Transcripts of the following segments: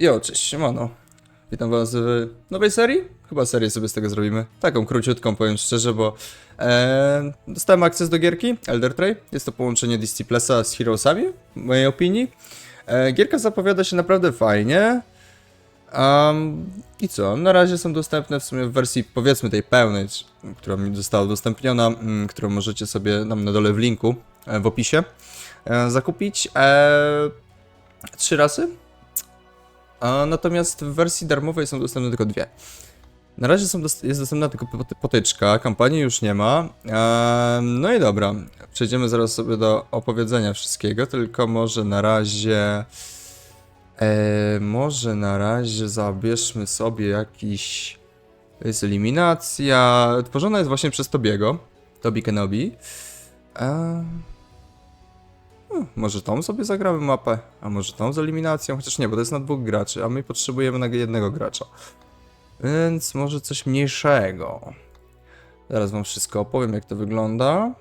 Jo, cześć, siemano. Witam was w nowej serii. Chyba serię sobie z tego zrobimy. Taką króciutką, powiem szczerze, bo e, dostałem akces do gierki Elder Tray. Jest to połączenie Disciplesa z Heroesami, w mojej opinii. E, gierka zapowiada się naprawdę fajnie. Um, I co? Na razie są dostępne w sumie w wersji powiedzmy tej pełnej, która mi została udostępniona, mm, którą możecie sobie tam na dole w linku, e, w opisie e, zakupić. E, trzy rasy. Natomiast w wersji darmowej są dostępne tylko dwie. Na razie są dost- jest dostępna tylko pot- potyczka, kampanii już nie ma. Ehm, no i dobra, przejdziemy zaraz sobie do opowiedzenia wszystkiego, tylko może na razie... E, może na razie zabierzmy sobie jakiś... To jest eliminacja, tworzona jest właśnie przez Tobiego, Tobi Kenobi. Ehm, Może tą sobie zagramy mapę, a może tą z eliminacją, chociaż nie, bo to jest na dwóch graczy, a my potrzebujemy na jednego gracza. Więc może coś mniejszego. Zaraz wam wszystko opowiem, jak to wygląda.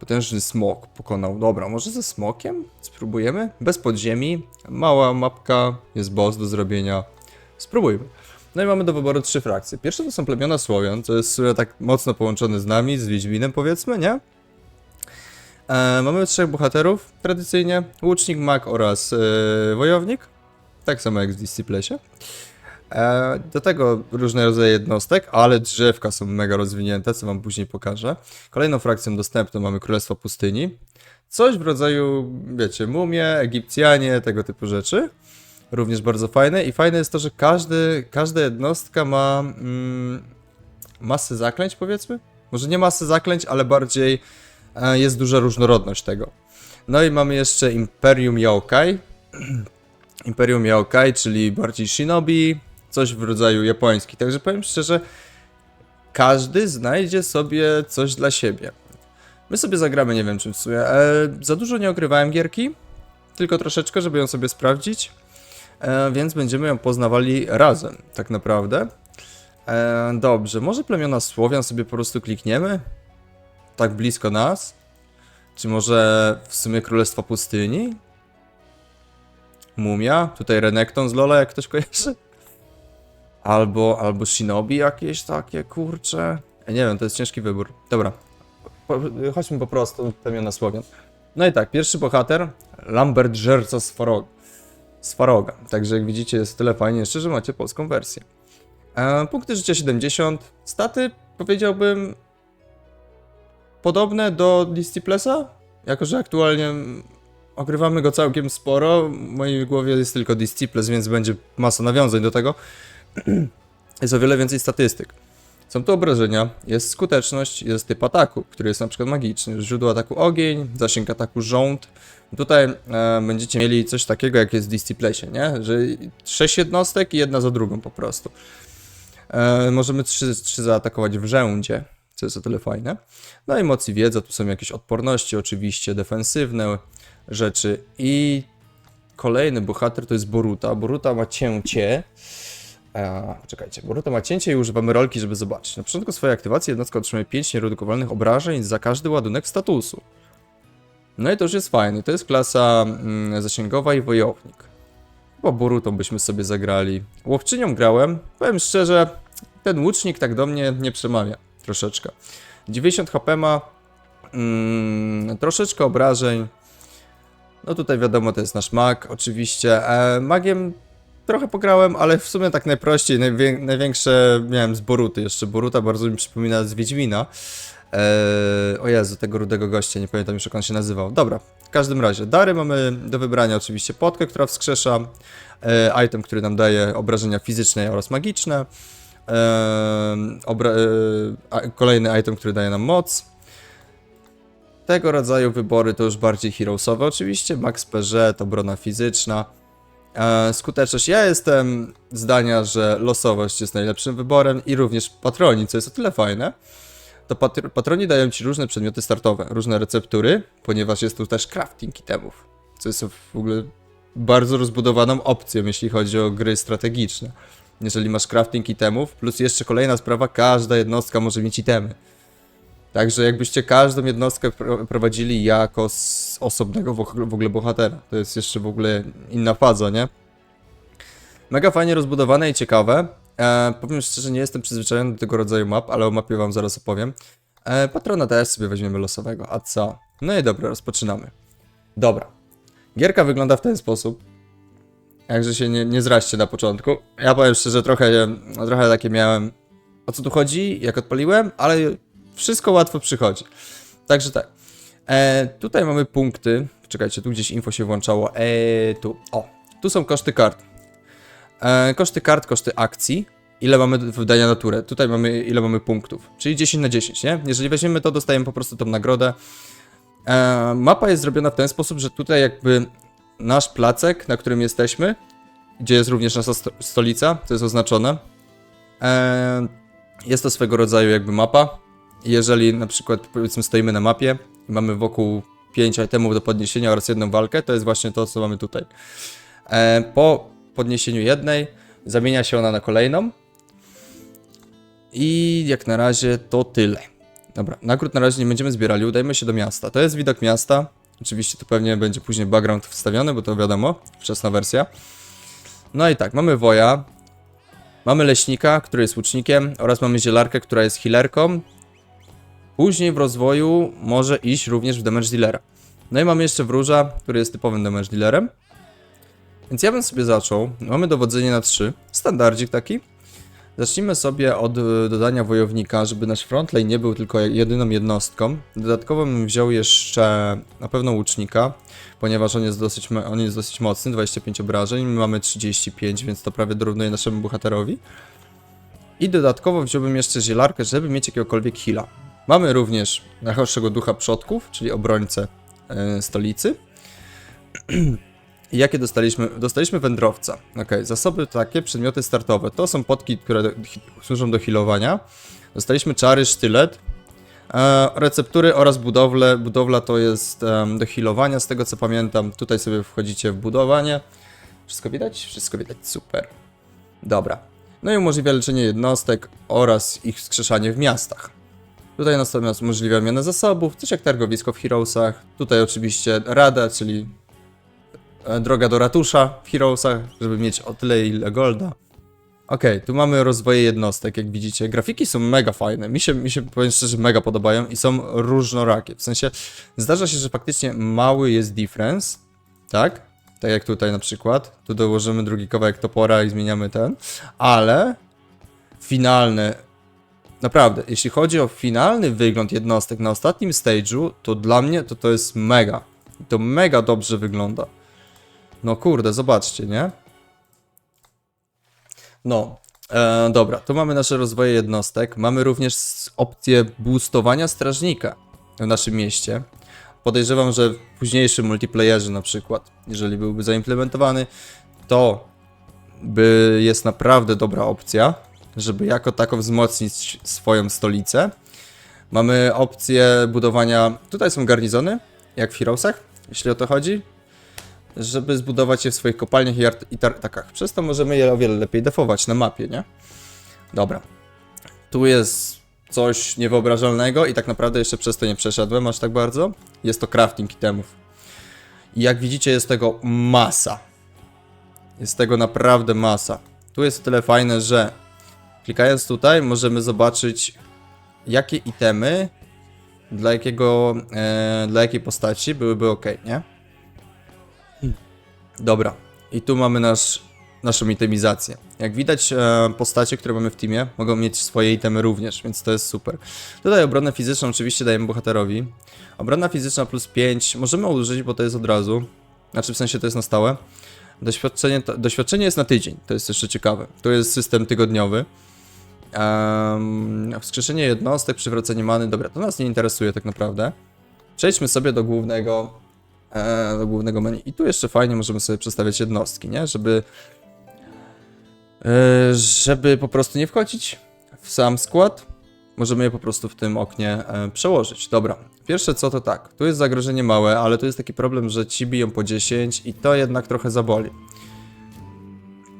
Potężny smok pokonał. Dobra, może ze smokiem? Spróbujemy? Bez podziemi. Mała mapka, jest boss do zrobienia. Spróbujmy. No i mamy do wyboru trzy frakcje. Pierwsze to są plemiona Słowian, to jest tak mocno połączone z nami, z Wiedźminem powiedzmy, nie? E, mamy trzech bohaterów tradycyjnie: łucznik, mag oraz e, wojownik. Tak samo jak w Disciplesie. E, do tego różne rodzaje jednostek, ale drzewka są mega rozwinięte, co wam później pokażę. Kolejną frakcją dostępną mamy Królestwo Pustyni. Coś w rodzaju, wiecie, mumie, Egipcjanie, tego typu rzeczy. Również bardzo fajne. I fajne jest to, że każdy, każda jednostka ma mm, masę zaklęć, powiedzmy. Może nie masę zaklęć, ale bardziej jest duża różnorodność tego. No i mamy jeszcze Imperium Yokai. Imperium Yokai, czyli bardziej shinobi, coś w rodzaju japoński. Także powiem szczerze, każdy znajdzie sobie coś dla siebie. My sobie zagramy, nie wiem czym w sumie. E, za dużo nie ogrywałem gierki, tylko troszeczkę, żeby ją sobie sprawdzić. E, więc będziemy ją poznawali razem, tak naprawdę. E, dobrze, może plemiona Słowian sobie po prostu klikniemy? Tak blisko nas? Czy może w sumie Królestwo Pustyni? Mumia? Tutaj Renekton z Lola, jak ktoś kojarzy? Albo, albo Shinobi jakieś takie, kurcze. Ja nie wiem, to jest ciężki wybór. Dobra, po, chodźmy po prostu plemiona Słowian. No i tak, pierwszy bohater, Lambert Żerca z Farog. Z Faroga. Także jak widzicie jest tyle fajnie jeszcze, że macie polską wersję. E, punkty życia 70. Staty powiedziałbym podobne do Disciplesa, jako że aktualnie ogrywamy go całkiem sporo. W mojej głowie jest tylko Disciples, więc będzie masa nawiązań do tego. jest o wiele więcej statystyk. Są tu obrażenia, jest skuteczność, jest typ ataku, który jest na przykład magiczny. Źródło ataku ogień, zasięg ataku rząd. Tutaj e, będziecie mieli coś takiego jak jest w Disciplesie, nie? Że 6 jednostek i jedna za drugą po prostu. E, możemy trzy, trzy zaatakować w rzędzie, co jest o tyle fajne. No i mocy wiedza, tu są jakieś odporności, oczywiście defensywne rzeczy. I kolejny bohater to jest Boruta. Boruta ma cięcie. E, czekajcie, Boruta ma cięcie i używamy rolki, żeby zobaczyć. Na początku swojej aktywacji jednostka otrzymuje 5 nieredukowalnych obrażeń za każdy ładunek statusu. No i to już jest fajne. To jest klasa mm, zasięgowa i wojownik. Bo Borutą byśmy sobie zagrali. Łowczynią grałem. Powiem szczerze, ten łucznik tak do mnie nie przemawia. Troszeczkę. 90 HP ma. Mm, troszeczkę obrażeń. No tutaj wiadomo, to jest nasz mag, oczywiście. E, magiem trochę pograłem, ale w sumie tak najprościej. Najwię największe miałem z Boruty. Jeszcze Boruta bardzo mi przypomina z Wiedźmina. Eee, o Jezu, tego rudego gościa, nie pamiętam już jak on się nazywał. Dobra, w każdym razie, dary mamy do wybrania oczywiście potkę, która wskrzesza, e, item, który nam daje obrażenia fizyczne oraz magiczne, e, kolejny item, który daje nam moc. Tego rodzaju wybory to już bardziej heroesowe oczywiście, max PZ, obrona fizyczna, e, skuteczność. Ja jestem zdania, że losowość jest najlepszym wyborem i również patroni, co jest o tyle fajne, to patr patroni dają ci różne przedmioty startowe, różne receptury, ponieważ jest tu też crafting itemów, co jest w ogóle bardzo rozbudowaną opcją, jeśli chodzi o gry strategiczne. Jeżeli masz crafting itemów, plus jeszcze kolejna sprawa, każda jednostka może mieć itemy. Także jakbyście każdą jednostkę pro- prowadzili jako z osobnego w ogóle bohatera. To jest jeszcze w ogóle inna faza, nie? Mega fajnie rozbudowane i ciekawe. E, powiem szczerze, nie jestem przyzwyczajony do tego rodzaju map, ale o mapie wam zaraz opowiem. E, patrona też sobie weźmiemy losowego, a co? No i dobra, rozpoczynamy. Dobra. Gierka wygląda w ten sposób. Jakże się nie, nie zraźcie na początku. Ja powiem szczerze, trochę, trochę takie miałem. O co tu chodzi, jak odpaliłem, ale wszystko łatwo przychodzi. Także tak. E, tutaj mamy punkty. Czekajcie, tu gdzieś info się włączało. E, tu. O, tu są koszty kart. E, koszty kart, koszty akcji. Ile mamy wydania na turę. Tutaj mamy ile mamy punktów. Czyli 10 na 10, nie? Jeżeli weźmiemy to, dostajemy po prostu tą nagrodę. E, mapa jest zrobiona w ten sposób, że tutaj jakby nasz placek, na którym jesteśmy, gdzie jest również nasza sto stolica, to jest oznaczone. E, jest to swego rodzaju jakby mapa. Jeżeli na przykład powiedzmy stoimy na mapie i mamy wokół 5 itemów do podniesienia oraz jedną walkę, to jest właśnie to, co mamy tutaj. E, po podniesieniu jednej zamienia się ona na kolejną. I jak na razie to tyle. Dobra, nagród na razie nie będziemy zbierali, udajmy się do miasta. To jest widok miasta. Oczywiście to pewnie będzie później background wstawiony, bo to wiadomo, wczesna wersja. No i tak, mamy woja, mamy leśnika, który jest łucznikiem oraz mamy zielarkę, która jest healerką. Później w rozwoju może iść również w damage dealera. No i mamy jeszcze wróża, który jest typowym damage dealerem. Więc ja bym sobie zaczął. Mamy dowodzenie na 3, standardzik taki. Zacznijmy sobie od e, dodania wojownika, żeby nasz frontlane nie był tylko jedyną jednostką. Dodatkowo bym wziął jeszcze na pewno łucznika, ponieważ on jest dosyć, on jest dosyć mocny, 25 obrażeń, my mamy 35, więc to prawie dorównuje naszemu bohaterowi. I dodatkowo wziąłbym jeszcze zielarkę, żeby mieć jakiegokolwiek heala. Mamy również najchorszego ducha przodków, czyli obrońcę e, stolicy. Jakie dostaliśmy? Dostaliśmy wędrowca. Ok, zasoby takie, przedmioty startowe. To są potki, które służą do healowania. Dostaliśmy czary, sztylet, e, receptury oraz budowlę. Budowla to jest do healowania, z tego co pamiętam. Tutaj sobie wchodzicie w budowanie. Wszystko widać? Wszystko widać, super. Dobra. No i umożliwia leczenie jednostek oraz ich wskrzeszanie w miastach. Tutaj natomiast umożliwia mianę zasobów, coś jak targowisko w Heroesach. Tutaj oczywiście rada, czyli droga do ratusza w Heroesach, żeby mieć o tyle ile golda. Okej, tu mamy rozwoje jednostek, jak widzicie. Grafiki są mega fajne. Mi się, mi się powiem szczerze, mega podobają i są różnorakie. W sensie, zdarza się, że faktycznie mały jest difference, tak? Tak jak tutaj na przykład. Tu dołożymy drugi kawałek topora i zmieniamy ten. Ale finalne Naprawdę, jeśli chodzi o finalny wygląd jednostek na ostatnim stage'u, to dla mnie to to jest mega. To mega dobrze wygląda. No kurde, zobaczcie, nie? No, e, dobra, tu mamy nasze rozwoje jednostek. Mamy również opcję boostowania strażnika w naszym mieście. Podejrzewam, że w późniejszym multiplayerze na przykład, jeżeli byłby zaimplementowany, to by jest naprawdę dobra opcja, żeby jako tako wzmocnić swoją stolicę. Mamy opcję budowania. Tutaj są garnizony, jak w Heroesach, jeśli o to chodzi. Żeby zbudować je w swoich kopalniach i, i. Przez to możemy je o wiele lepiej defować na mapie, nie? Dobra. Tu jest coś niewyobrażalnego i tak naprawdę jeszcze przez to nie przeszedłem aż tak bardzo. Jest to crafting itemów. I jak widzicie jest tego masa. Jest tego naprawdę masa. Tu jest tyle fajne, że klikając tutaj możemy zobaczyć jakie itemy dla jakiego, e, dla jakiej postaci byłyby ok, nie? Dobra. I tu mamy nasz, naszą itemizację. Jak widać, e, postacie, które mamy w teamie, mogą mieć swoje itemy również, więc to jest super. Tutaj obronę fizyczną oczywiście dajemy bohaterowi. Obrona fizyczna plus 5 możemy użyć, bo to jest od razu. Znaczy w sensie to jest na stałe. Doświadczenie, doświadczenie jest na tydzień, to jest jeszcze ciekawe. To jest system tygodniowy. Um, wskrzeszenie jednostek, przywrócenie many, dobra, to nas nie interesuje tak naprawdę. Przejdźmy sobie do głównego, do głównego menu. I tu jeszcze fajnie możemy sobie przestawiać jednostki, nie? Żeby, e, żeby po prostu nie wchodzić w sam skład. Możemy je po prostu w tym oknie e, przełożyć. Dobra, pierwsze co to tak, tu jest zagrożenie małe, ale tu jest taki problem, że ci biją po 10 i to jednak trochę zaboli.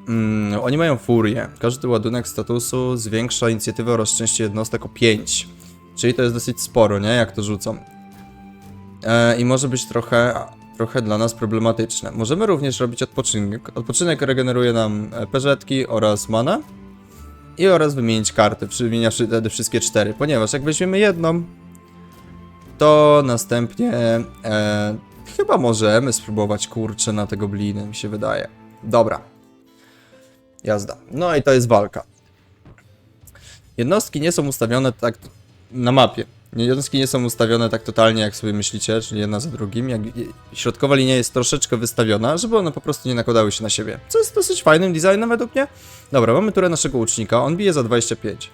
Mm, oni mają furię. Każdy ładunek statusu zwiększa inicjatywę oraz szczęście jednostek o 5. Czyli to jest dosyć sporo, nie? Jak to rzucą. E, I może być trochę, trochę dla nas problematyczne. Możemy również robić odpoczynek. Odpoczynek regeneruje nam e, peżetki oraz mana. I oraz wymienić karty, wymieniawszy wtedy wszystkie cztery. Ponieważ jak weźmiemy jedną, to następnie e, chyba możemy spróbować kurczę na te gobliny, mi się wydaje. Dobra. Jazda. No i to jest walka. Jednostki nie są ustawione tak na mapie. Jednostki nie są ustawione tak totalnie, jak sobie myślicie, czyli jedna za drugim. Jak, środkowa linia jest troszeczkę wystawiona, żeby one po prostu nie nakładały się na siebie. Co jest dosyć fajnym designem według mnie. Dobra, mamy turę naszego łucznika, on bije za 25.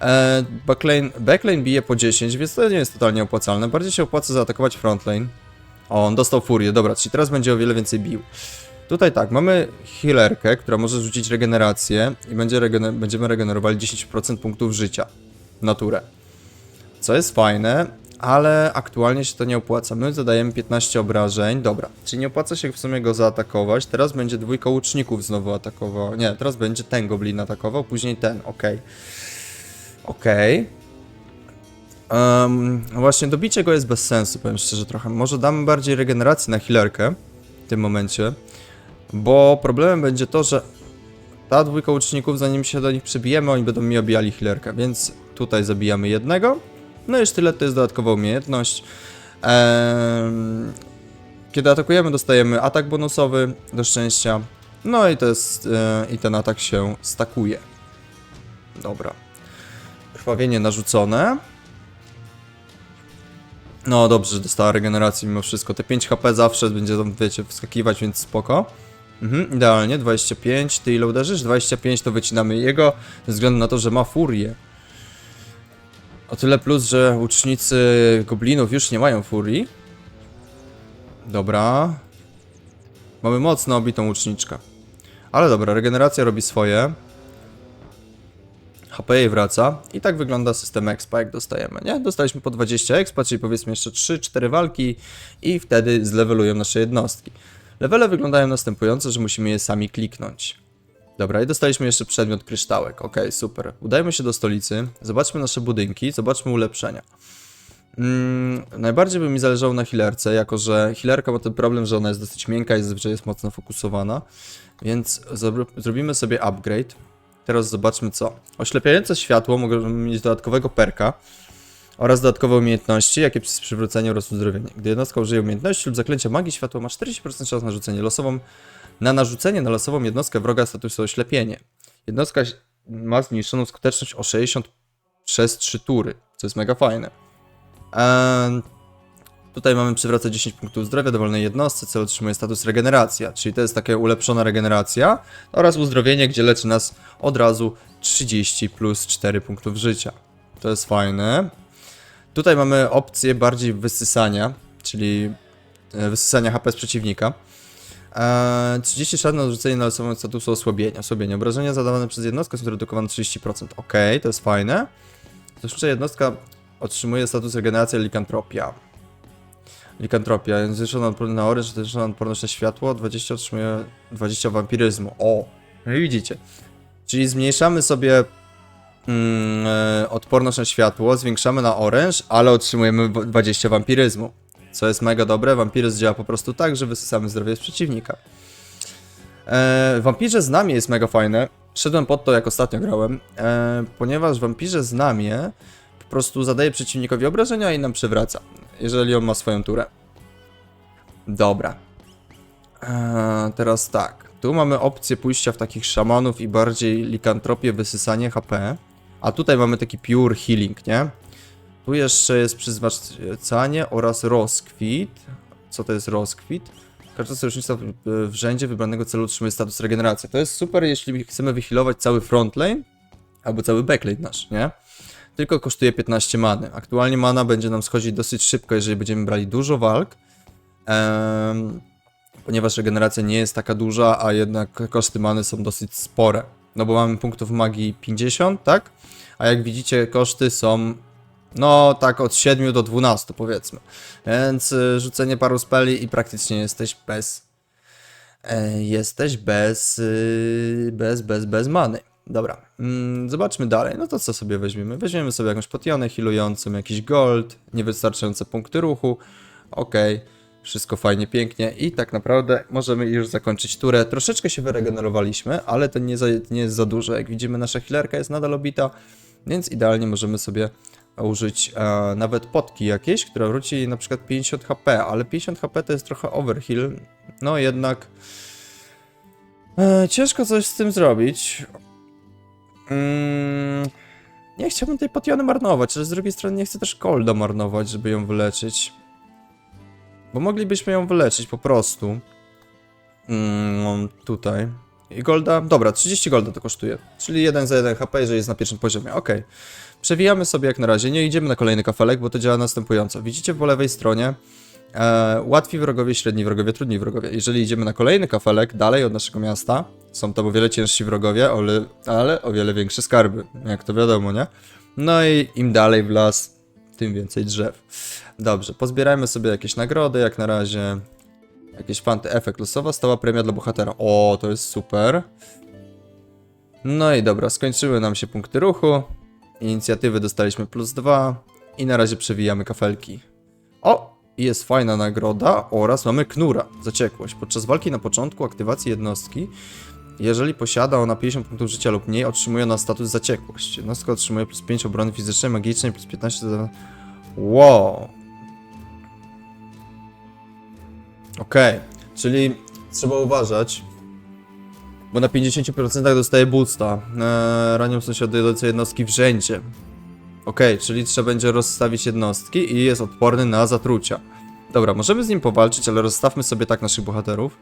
E, backlane, backlane bije po 10, więc to nie jest totalnie opłacalne. Bardziej się opłaca zaatakować frontlane. O, on dostał furię, dobra, czyli teraz będzie o wiele więcej bił. Tutaj tak, mamy healerkę, która może rzucić regenerację i będzie regener będziemy regenerowali 10% punktów życia na turę. Co jest fajne, ale aktualnie się to nie opłaca. My zadajemy 15 obrażeń, dobra, czyli nie opłaca się w sumie go zaatakować. Teraz będzie dwójka łuczników znowu atakował. Nie, teraz będzie ten goblin atakował, później ten, okej. Okej. Em, właśnie dobicie go jest bez sensu, powiem szczerze trochę. Może damy bardziej regeneracji na healerkę w tym momencie, bo problemem będzie to, że ta dwójka łuczników, zanim się do nich przybijemy, oni będą mi obijali healerkę, więc tutaj zabijamy jednego. No i sztylet to jest dodatkowa umiejętność. Kiedy atakujemy, dostajemy atak bonusowy do szczęścia. No i to jest. E, I ten atak się stakuje. Dobra. Krwawienie narzucone. No dobrze, że dostała regenerację mimo wszystko. Te 5 HP zawsze będzie tam, wiecie, wskakiwać, więc spoko. Mhm, idealnie, 25. Ty ile uderzysz? 25 to wycinamy jego, ze względu na to, że ma furię. O tyle plus, że łucznicy goblinów już nie mają furii. Dobra. Mamy mocno obitą łuczniczkę. Ale dobra, regeneracja robi swoje. HP jej wraca. I tak wygląda system expa, jak dostajemy, nie? Dostaliśmy po 20 expa, czyli powiedzmy jeszcze 3-4 walki i wtedy zlevelują nasze jednostki. Levele wyglądają następująco, że musimy je sami kliknąć. Dobra, i dostaliśmy jeszcze przedmiot kryształek. Ok, super. Udajmy się do stolicy, zobaczmy nasze budynki, zobaczmy ulepszenia. Mm, najbardziej by mi zależało na healerce, jako że healerka ma ten problem, że ona jest dosyć miękka i zazwyczaj jest mocno fokusowana. Więc zro zrobimy sobie upgrade. Teraz zobaczmy co. Oślepiające światło możemy mieć dodatkowego perka oraz dodatkowe umiejętności, jakie przez przywrócenie oraz uzdrowienie. Gdy jednostka użyje umiejętności lub zaklęcia magii światła, ma 40% szans na rzucenie losową na narzucenie na losową jednostkę wroga statusu oślepienie. Jednostka ma zmniejszoną skuteczność o 60 przez 3 tury, co jest mega fajne. Eee, tutaj mamy przywracać 10 punktów zdrowia dowolnej jednostce, cel otrzymuje status regeneracja, czyli to jest taka ulepszona regeneracja oraz uzdrowienie, gdzie leczy nas od razu 30 plus 4 punktów życia. To jest fajne. Tutaj mamy opcję bardziej wysysania, czyli e, wysysania HP z przeciwnika. Eee, 30 szat na odrzucenie na losową statusu osłabienia. Osłabienie. Obrażenia zadawane przez jednostkę są zredukowane 30%. Ok, to jest fajne. Zresztą jednostka otrzymuje status regeneracja likantropia. Likantropia. Zwiększona odporność na oręż, zwiększona odporność na światło, 20 otrzymuje 20 wampiryzmu. O! No i widzicie. Czyli zmniejszamy sobie mm, e, odporność na światło, zwiększamy na oręż, ale otrzymujemy w- 20 wampiryzmu. Co jest mega dobre, wampiryzm działa po prostu tak, że wysysamy zdrowie z przeciwnika. E, wampirze znamie jest mega fajne. Szedłem pod to, jak ostatnio grałem, e, ponieważ wampirze znamie po prostu zadaje przeciwnikowi obrażenia i nam przywraca, jeżeli on ma swoją turę. Dobra. E, teraz tak. Tu mamy opcję pójścia w takich szamanów i bardziej likantropię, wysysanie HP. A tutaj mamy taki pure healing, nie? Tu jeszcze jest przyzwacanie oraz rozkwit. Co to jest rozkwit? Każda sojusznica w- rzędzie wybranego celu otrzymuje status regeneracji. To jest super, jeśli chcemy wyhealować cały frontlane albo cały backlane nasz, nie? Tylko kosztuje 15 many. Aktualnie mana będzie nam schodzić dosyć szybko, jeżeli będziemy brali dużo walk. Em, ponieważ regeneracja nie jest taka duża, a jednak koszty many są dosyć spore. No bo mamy punktów magii 50, tak? A jak widzicie, koszty są no, tak od 7 do 12 powiedzmy. Więc y, rzucenie paru speli i praktycznie jesteś bez. E, jesteś bez, y, bez, bez, bez many. Dobra, mm, zobaczmy dalej. No to co sobie weźmiemy? Weźmiemy sobie jakąś potionę healującą, jakiś gold, niewystarczające punkty ruchu. Okej, wszystko fajnie, pięknie i tak naprawdę możemy już zakończyć turę. Troszeczkę się wyregenerowaliśmy, ale to nie, za, nie jest za dużo. Jak widzimy, nasza healerka jest nadal obita, więc idealnie możemy sobie użyć e, nawet potki jakiejś, która wróci na przykład 50 HP, ale 50 HP to jest trochę overheal. No jednak e, ciężko coś z tym zrobić. Mm, nie chciałbym tej potiony marnować, ale z drugiej strony nie chcę też golda marnować, żeby ją wyleczyć. Bo moglibyśmy ją wyleczyć po prostu. Mm, tutaj. I golda, dobra, 30 golda to kosztuje. Czyli 1 za 1 HP, jeżeli jest na pierwszym poziomie. Ok. Przewijamy sobie jak na razie, nie idziemy na kolejny kafelek, bo to działa następująco. Widzicie po lewej stronie e, łatwi wrogowie, średni wrogowie, trudni wrogowie. Jeżeli idziemy na kolejny kafelek, dalej od naszego miasta, są to o wiele ciężsi wrogowie, ale, ale o wiele większe skarby, jak to wiadomo, nie? No i im dalej w las, tym więcej drzew. Dobrze, pozbierajmy sobie jakieś nagrody, jak na razie. Jakiś fanty efekt losowa, stała premia dla bohatera. O, to jest super. No i dobra, skończyły nam się punkty ruchu. Inicjatywy dostaliśmy plus dwa. I na razie przewijamy kafelki. O! Jest fajna nagroda oraz mamy knura, zaciekłość. Podczas walki na początku aktywacji jednostki, jeżeli posiada ona 50 punktów życia lub mniej, otrzymuje ona status zaciekłość. Jednostka otrzymuje plus 5 obrony fizycznej, magicznej, plus 15 do... Wow. Okej, czyli trzeba uważać, bo na 50% dostaje boosta. E, ranią sąsiadujące jednostki w rzędzie. Okej, czyli trzeba będzie rozstawić jednostki i jest odporny na zatrucia. Dobra, możemy z nim powalczyć, ale rozstawmy sobie tak naszych bohaterów.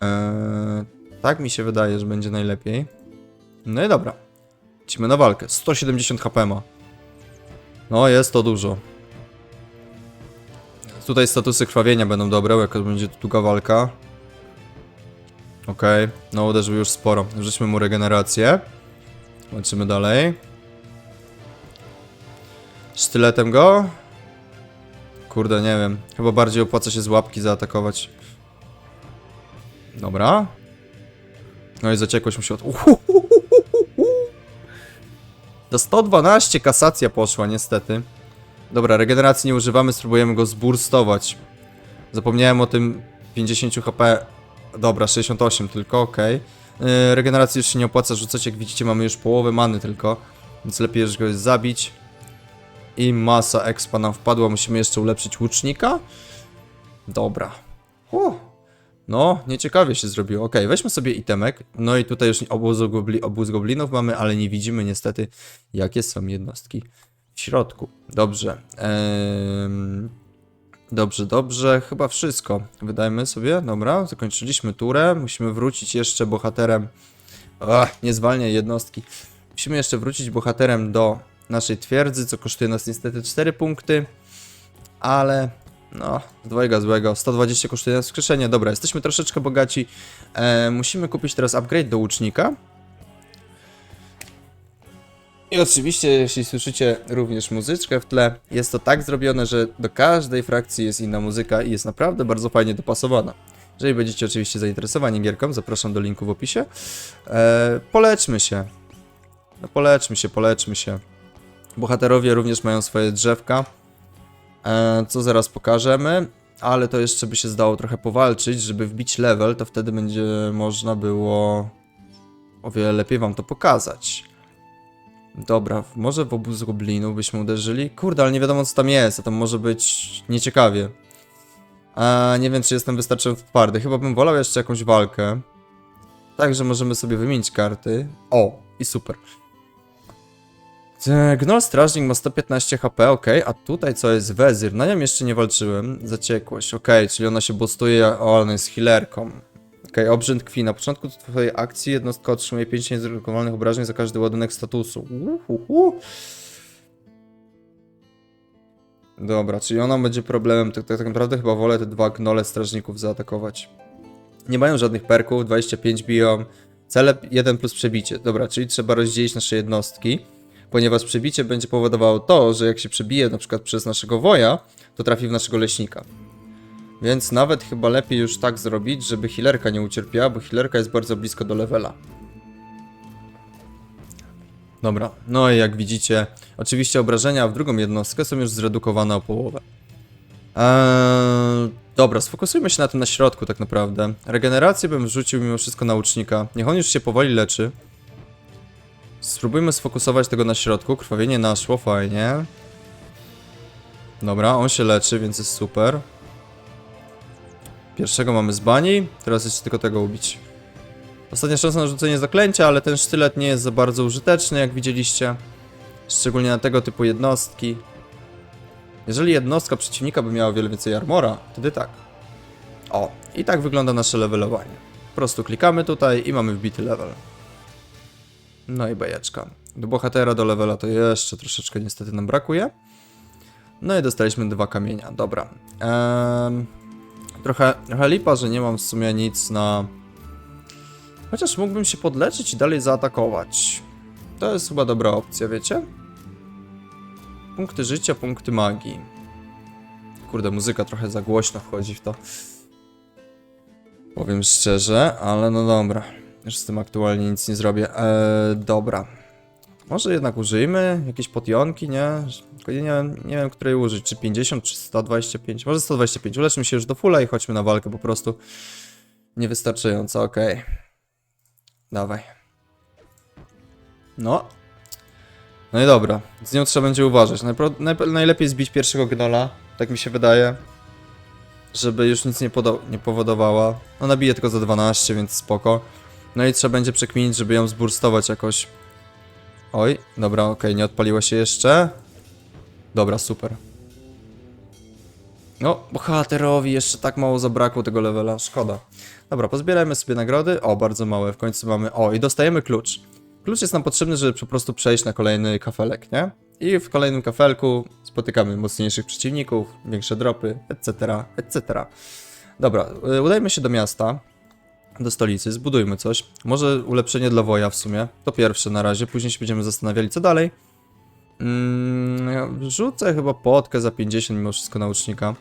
Eee, tak mi się wydaje, że będzie najlepiej. No i dobra. Lecimy na walkę. 170 HP ma. No, jest to dużo. Tutaj statusy krwawienia będą dobre, jak będzie długa walka. Okej, no uderzył już sporo. Rzućmy mu regenerację. Lecimy dalej. Sztyletem go? Kurde, nie wiem. Chyba bardziej opłaca się z łapki zaatakować. Dobra. No i zaciekłość mu się od... Do 112 kasacja poszła, niestety. Dobra, regeneracji nie używamy, spróbujemy go zburstować. Zapomniałem o tym 50 HP. Dobra, 68 tylko, okej. Yy, regeneracji już się nie opłaca rzucać, jak widzicie mamy już połowę many tylko. Więc lepiej już go zabić. I masa expa nam wpadła, musimy jeszcze ulepszyć łucznika. Dobra. No, nieciekawie się zrobiło. Ok, weźmy sobie itemek. No i tutaj już obóz, gobli, obóz goblinów mamy, ale nie widzimy niestety, jakie są jednostki w środku. Dobrze. Ehm, dobrze, dobrze. Chyba wszystko. Wydajmy sobie. Dobra, zakończyliśmy turę. Musimy wrócić jeszcze bohaterem. Ach, nie zwalniaj jednostki. Musimy jeszcze wrócić bohaterem do naszej twierdzy, co kosztuje nas niestety 4 punkty. Ale no, dwojga złego. 120 kosztuje nas wskrzeszenie. Dobra, jesteśmy troszeczkę bogaci. E, musimy kupić teraz upgrade do łucznika. I oczywiście, jeśli słyszycie również muzyczkę w tle, jest to tak zrobione, że do każdej frakcji jest inna muzyka i jest naprawdę bardzo fajnie dopasowana. Jeżeli będziecie oczywiście zainteresowani gierką, zapraszam do linku w opisie. E, poleczmy się. No, poleczmy się, poleczmy się. Bohaterowie również mają swoje drzewka, e, co zaraz pokażemy, ale to jeszcze by się zdało trochę powalczyć, żeby wbić level, to wtedy będzie można było o wiele lepiej wam to pokazać. Dobra, może w obóz goblinów byśmy uderzyli? Kurde, ale nie wiadomo co tam jest, a tam może być nieciekawie. A nie wiem, czy jestem wystarczająco twardy. Chyba bym wolał jeszcze jakąś walkę. Także możemy sobie wymienić karty. O, i super. E, Gnoll Strażnik ma 115 HP, ok, a tutaj co jest Wezir? Na nią jeszcze nie walczyłem. Zaciekłość, ok, czyli ona się boostuje, o, ona jest healerką. Ok, obrzęd krwi. Na początku twojej akcji jednostka otrzymuje 5 niezredukowanych obrażeń za każdy ładunek statusu. Uhuhu. Dobra, czyli ona będzie problemem. Tak, tak, tak naprawdę chyba wolę te dwa gnole strażników zaatakować. Nie mają żadnych perków, 25 biją. Cele 1 plus przebicie. Dobra, czyli trzeba rozdzielić nasze jednostki ponieważ przebicie będzie powodowało to, że jak się przebije na przykład przez naszego woja, to trafi w naszego leśnika. Więc nawet chyba lepiej już tak zrobić, żeby healerka nie ucierpiała, bo healerka jest bardzo blisko do levela. Dobra, no i jak widzicie, oczywiście obrażenia w drugą jednostkę są już zredukowane o połowę. Eee, dobra, sfokusujmy się na tym na środku tak naprawdę. Regenerację bym wrzucił mimo wszystko na łucznika. Niech on już się powoli leczy. Spróbujmy sfokusować tego na środku. Krwawienie naszło, fajnie. Dobra, on się leczy, więc jest super. Pierwszego mamy z bani, teraz jeszcze tylko tego ubić. Ostatnia szansa na rzucenie zaklęcia, ale ten sztylet nie jest za bardzo użyteczny, jak widzieliście. Szczególnie na tego typu jednostki. Jeżeli jednostka przeciwnika by miała wiele więcej armora, wtedy tak. O, i tak wygląda nasze levelowanie. Po prostu klikamy tutaj i mamy wbity level. No i bajeczka. Do bohatera, do levela to jeszcze troszeczkę niestety nam brakuje. No i dostaliśmy dwa kamienia, dobra. Ehm, trochę, trochę lipa, że nie mam w sumie nic na... Chociaż mógłbym się podleczyć i dalej zaatakować. To jest chyba dobra opcja, wiecie? Punkty życia, punkty magii. Kurde, muzyka trochę za głośno wchodzi w to. Powiem szczerze, ale no dobra. Już z tym aktualnie nic nie zrobię. Eee, dobra. Może jednak użyjmy jakieś potionki, nie? Nie, wiem- nie wiem, której użyć. Czy 50, czy 125? Może 125. Uleczmy się już do fulla i chodźmy na walkę po prostu. Niewystarczająco, okej. Dawaj. No. No i dobra. Z nią trzeba będzie uważać. Najpro- najp- najlepiej zbić pierwszego gnola. Tak mi się wydaje. Żeby już nic nie, nie powodowała. No nabije tylko za 12, więc spoko. No i trzeba będzie przekminić, żeby ją zburstować jakoś. Oj, dobra, okej, nie odpaliła się jeszcze. Dobra, super. No, bohaterowi jeszcze tak mało zabrakło tego levela, szkoda. Dobra, pozbierajmy sobie nagrody. O, bardzo małe, w końcu mamy... O, i dostajemy klucz. Klucz jest nam potrzebny, żeby po prostu przejść na kolejny kafelek, nie? I w kolejnym kafelku spotykamy mocniejszych przeciwników, większe dropy, etc., etc. Dobra, y, udajmy się do miasta, do stolicy, zbudujmy coś. Może ulepszenie dla woja w sumie. To pierwsze na razie, później się będziemy zastanawiali, co dalej. Mm, rzucę chyba potkę za 50 mimo wszystko naucznika,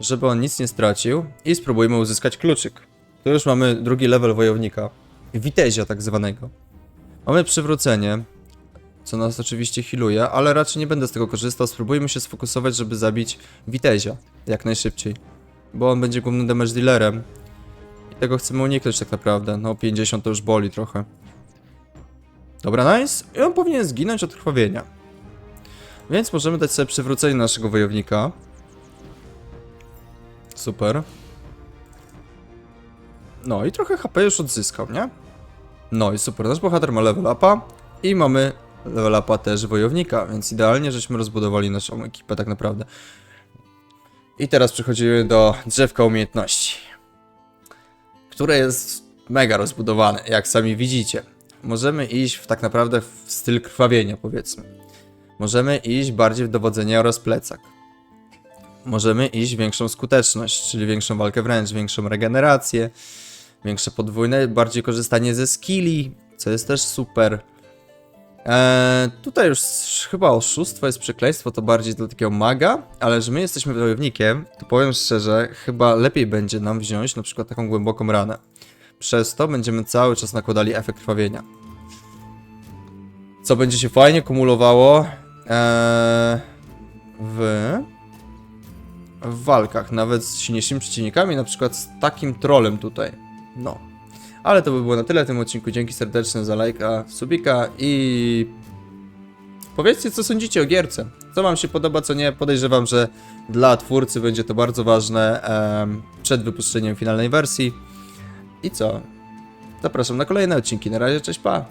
żeby on nic nie stracił i spróbujmy uzyskać kluczyk. Tu już mamy drugi level wojownika, witezia tak zwanego. Mamy przywrócenie, co nas oczywiście healuje, ale raczej nie będę z tego korzystał. Spróbujmy się sfokusować, żeby zabić witezia jak najszybciej, bo on będzie głównym damage dealerem. Tego chcemy uniknąć tak naprawdę. No 50 to już boli trochę. Dobra, nice. I on powinien zginąć od krwawienia. Więc możemy dać sobie przywrócenie naszego wojownika. Super. No i trochę HP już odzyskał, nie? No i super, nasz bohater ma level upa i mamy level upa też wojownika, więc idealnie żeśmy rozbudowali naszą ekipę tak naprawdę. I teraz przechodzimy do drzewka umiejętności, które jest mega rozbudowane, jak sami widzicie. Możemy iść w tak naprawdę w styl krwawienia, powiedzmy. Możemy iść bardziej w dowodzenie oraz plecak. Możemy iść w większą skuteczność, czyli większą walkę wręcz, większą regenerację, większe podwójne, bardziej korzystanie ze skilli, co jest też super. Eee, tutaj już chyba oszustwo jest przekleństwo, to bardziej dla takiego maga, ale że my jesteśmy wojownikiem, to powiem szczerze, chyba lepiej będzie nam wziąć na przykład taką głęboką ranę. Przez to będziemy cały czas nakładali efekt krwawienia. Co będzie się fajnie kumulowało eee, w, w walkach, nawet z silniejszymi przeciwnikami, na przykład z takim trolem tutaj. No. Ale to by było na tyle w tym odcinku. Dzięki serdeczne za lajka, subika i powiedzcie co sądzicie o gierce. Co wam się podoba, co nie. Podejrzewam, że dla twórcy będzie to bardzo ważne przed wypuszczeniem finalnej wersji. I co? Zapraszam na kolejne odcinki. Na razie, cześć, pa!